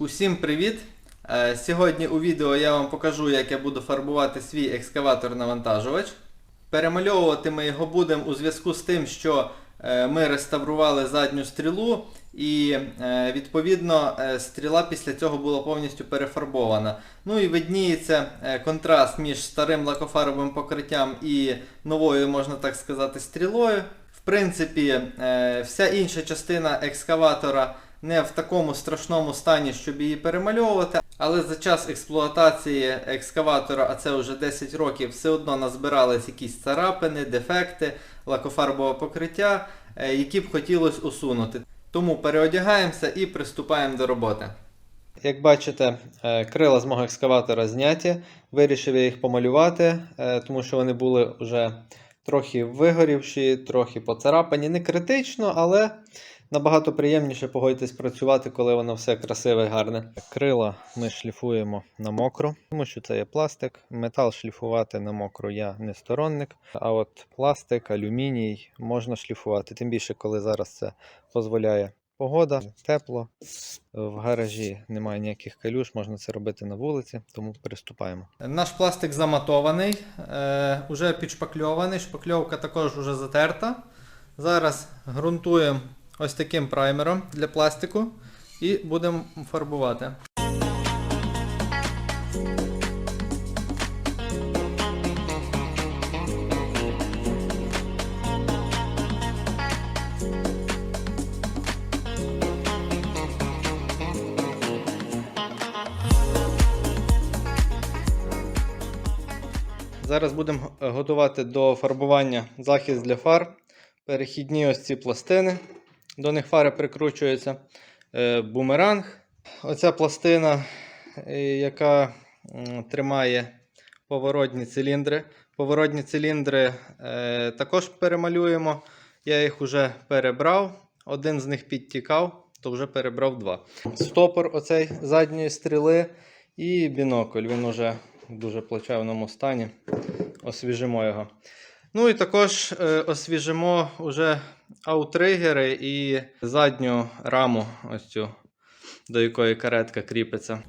Усім привіт! Е, Сьогодні у відео я вам покажу, як я буду фарбувати свій екскаватор-навантажувач. Перемальовувати ми його будемо у зв'язку з тим, що е, ми реставрували задню стрілу, і е, відповідно стріла після цього була повністю перефарбована. Ну і видніється контраст між старим лакофарбовим покриттям і новою, можна так сказати, стрілою. В принципі, вся інша частина екскаватора не в такому страшному стані, щоб її перемальовувати. Але за час експлуатації екскаватора, а це вже 10 років, все одно назбирались якісь царапини, дефекти, лакофарбове покриття, е, які б хотілося усунути. Тому переодягаємося і приступаємо до роботи. Як бачите, е, крила з мого екскаватора зняті. Вирішив я їх помалювати, е, тому що вони були вже трохи вигорівші, трохи поцарапані. Не критично, але набагато приємніше погодьтесь працювати, коли воно все красиве і гарне. Крила ми шліфуємо на мокро, тому що це є пластик. Метал шліфувати на мокро я не сторонник. А от пластик, алюміній можна шліфувати. Тим більше, коли зараз це дозволяє погода, тепло. В гаражі немає ніяких калюш, можна це робити на вулиці, тому приступаємо. Наш пластик заматований, е, уже підшпакльований, шпакльовка також вже затерта. Зараз ґрунтуємо ось таким праймером для пластику і будемо фарбувати. Зараз будемо е, готувати до фарбування захист для фар. Перехідні ось ці пластини. До них фари прикручується е, бумеранг. Оця пластина, е, яка тримає поворотні циліндри. Поворотні циліндри е, також перемалюємо. Я їх вже перебрав. Один з них підтікав, то вже перебрав два. Стопор оцей задньої стріли і бінокль. Він уже в дуже плачевному стані. Освіжимо його. Ну і також е, освіжимо уже аутригери і задню раму, ось цю, до якої каретка кріпиться.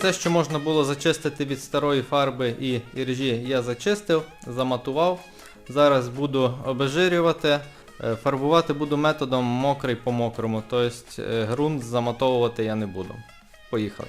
Все, що можна було зачистити від старої фарби і іржі, я зачистив, заматував. Зараз буду обезжирювати. Е, Фарбувати буду методом мокрий по мокрому, тобто е, ґрунт заматовувати я не буду. Поїхали.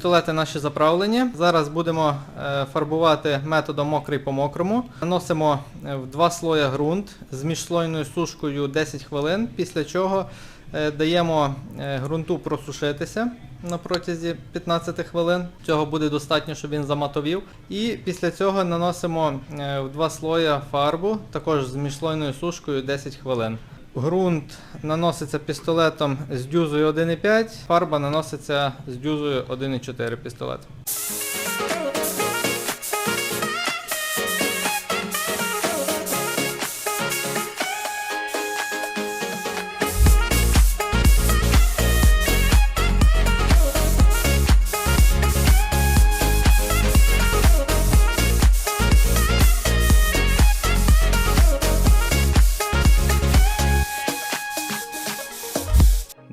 Пістолети наші заправлені. Зараз будемо е, фарбувати методом мокрий по мокрому. Наносимо е, в два слоя ґрунт з міжслойною сушкою 10 хвилин, після чого е, даємо ґрунту просушитися на протязі 15 хвилин. Цього буде достатньо, щоб він заматовів. І після цього наносимо в два слоя фарбу, також з міжслойною сушкою 10 хвилин. Ґрунт наноситься пістолетом з дюзою 1,5, фарба наноситься з дюзою 1,4 пістолет.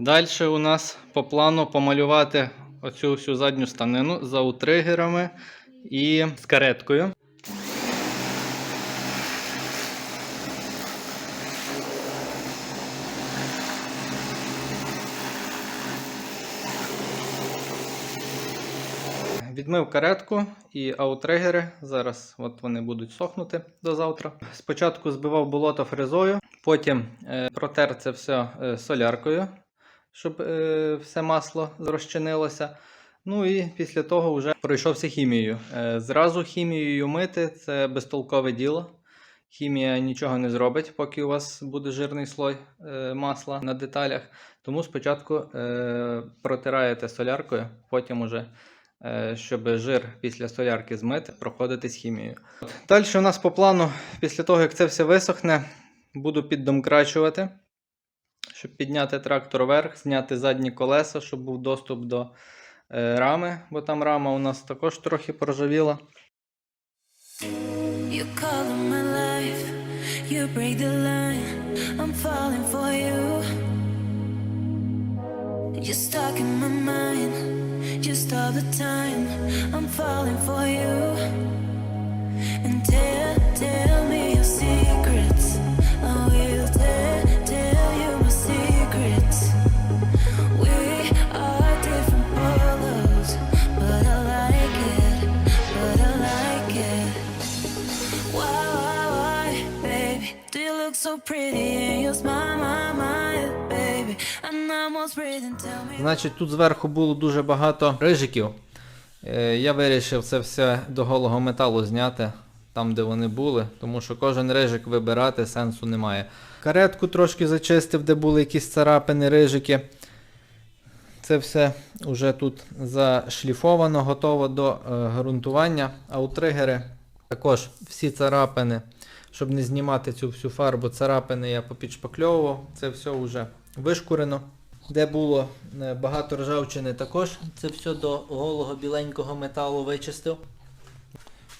Далі у нас по плану помалювати оцю всю задню станину за утригерами і з кареткою. Відмив каретку і аутригери. Зараз от вони будуть сохнути до завтра. Спочатку збивав болото фрезою, потім е, протер це все е, соляркою, щоб е, все масло розчинилося. Ну і після того вже пройшовся хімією. Е, зразу хімією мити це безтолкове діло. Хімія нічого не зробить, поки у вас буде жирний слой е, масла на деталях. Тому спочатку е, протираєте соляркою, потім уже, е, щоб жир після солярки змити, проходити з хімією. Далі у нас по плану, після того як це все висохне, буду піддомкрачувати, щоб підняти трактор вверх, зняти задні колеса, щоб був доступ до е, рами, бо там рама у нас також трохи you. You're stuck in my mind, just all the time. I'm falling for you. Значить, тут зверху було дуже багато рижиків. Е, Я вирішив це все до голого металу зняти, там, де вони були, тому що кожен рижик вибирати сенсу немає. Каретку трошки зачистив, де були якісь царапини, рижики. Це все вже тут зашліфовано, готово до е, ґрунтування. А у тригери також всі царапини, щоб не знімати цю всю фарбу, царапини я попідшпакльовував. Це все вже вишкурено. Де було е, багато ржавчини, також це все до голого біленького металу вичистив.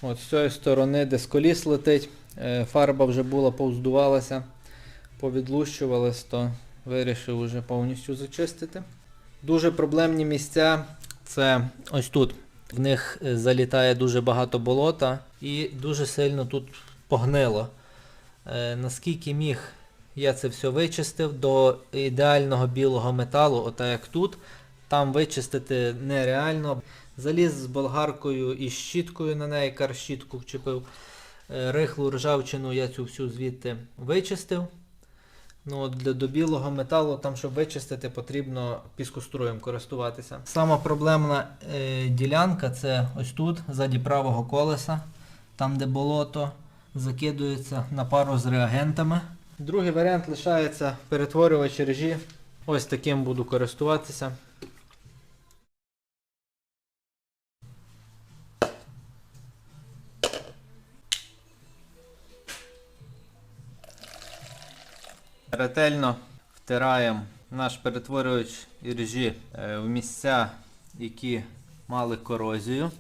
От з цієї сторони, де з коліс летить, е, фарба вже була повздувалася, повідлущувалась, то вирішив вже повністю зачистити. Дуже проблемні місця це ось тут. В них е, залітає дуже багато болота і дуже сильно тут погнило. Е, наскільки міг, я це все вичистив до ідеального білого металу, отак як тут. Там вичистити нереально. Заліз з болгаркою і щіткою на неї, карщітку вчепив. Е, Рихлу ржавчину я цю всю звідти вичистив. Ну, для до білого металу, там, щоб вичистити, потрібно піскоструєм користуватися. Сама проблемна е, ділянка це ось тут, ззаді правого колеса, там де болото закидується на пару з реагентами. Другий варіант лишається перетворювач режі. Ось таким буду користуватися. Ретельно втираємо наш перетворювач іржі е, в місця, які мали корозію.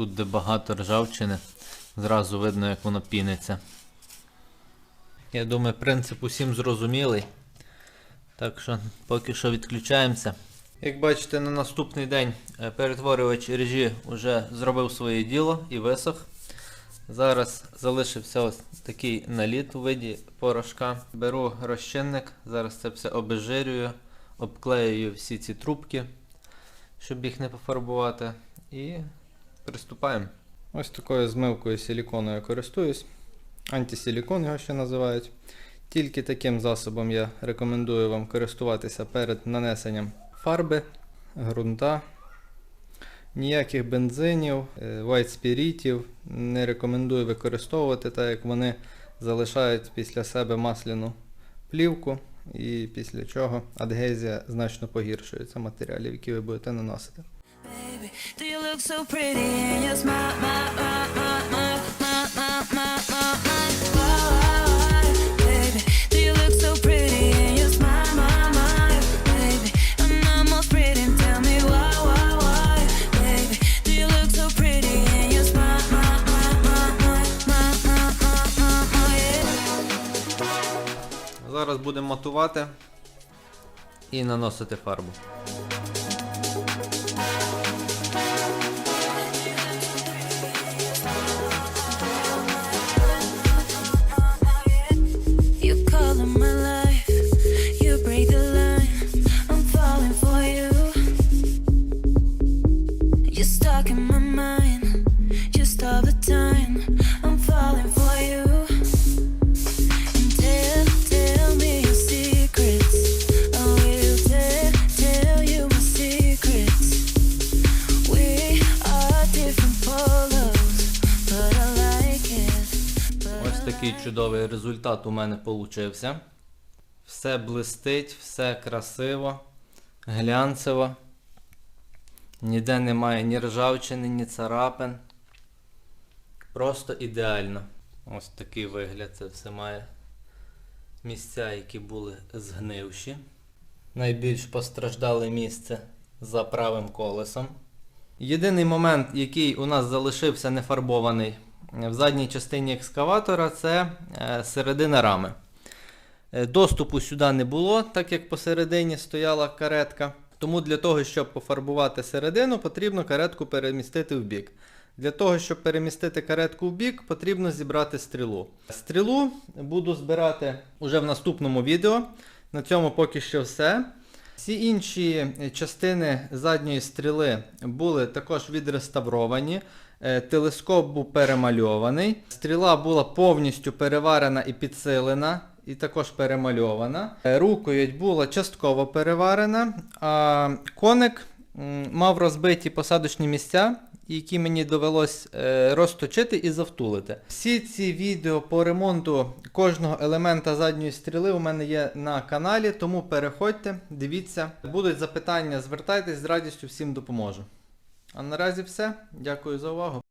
Тут, де багато ржавчини, зразу видно, як воно піниться. Я думаю, принцип усім зрозумілий. Так що поки що відключаємося. Як бачите, на наступний день е, перетворювач режі вже зробив своє діло і висох. Зараз залишився ось такий наліт у виді порошка. Беру розчинник, зараз це все обезжирюю, обклеюю всі ці трубки, щоб їх не пофарбувати. І Приступаємо. Ось такою змивкою силікону я користуюсь. Антисилікон його ще називають. Тільки таким засобом я рекомендую вам користуватися перед нанесенням фарби, ґрунта. Ніяких бензинів, е, вайтспірітів не рекомендую використовувати, так як вони залишають після себе масляну плівку, і після чого адгезія значно погіршується матеріалів, які ви будете наносити. Зараз будемо матувати і наносити фарбу. Чудовий результат у мене получився. Все блистить, все красиво, глянцево. Ніде немає ні ржавчини, ні царапин. Просто ідеально. Ось такий вигляд це все має. Місця, які були згнивші. Найбільш постраждале місце за правим колесом. Єдиний момент, який у нас залишився нефарбований в задній частині екскаватора, це е, середина рами. Е, Доступу сюди не було, так як посередині стояла каретка. Тому для того, щоб пофарбувати середину, потрібно каретку перемістити в бік. Для того, щоб перемістити каретку в бік, потрібно зібрати стрілу. Стрілу буду збирати уже в наступному відео. На цьому поки що все. Всі інші частини задньої стріли були також відреставровані. Е, Телескоп був перемальований. Стріла була повністю переварена і підсилена, і також перемальована. Е, Рукоять була частково переварена, а коник мав розбиті посадочні місця, які мені довелось е, розточити і завтулити. Всі ці відео по ремонту кожного елемента задньої стріли у мене є на каналі, тому переходьте, дивіться. Будуть запитання, звертайтесь з радістю всім допоможу. А наразі все. Дякую за увагу.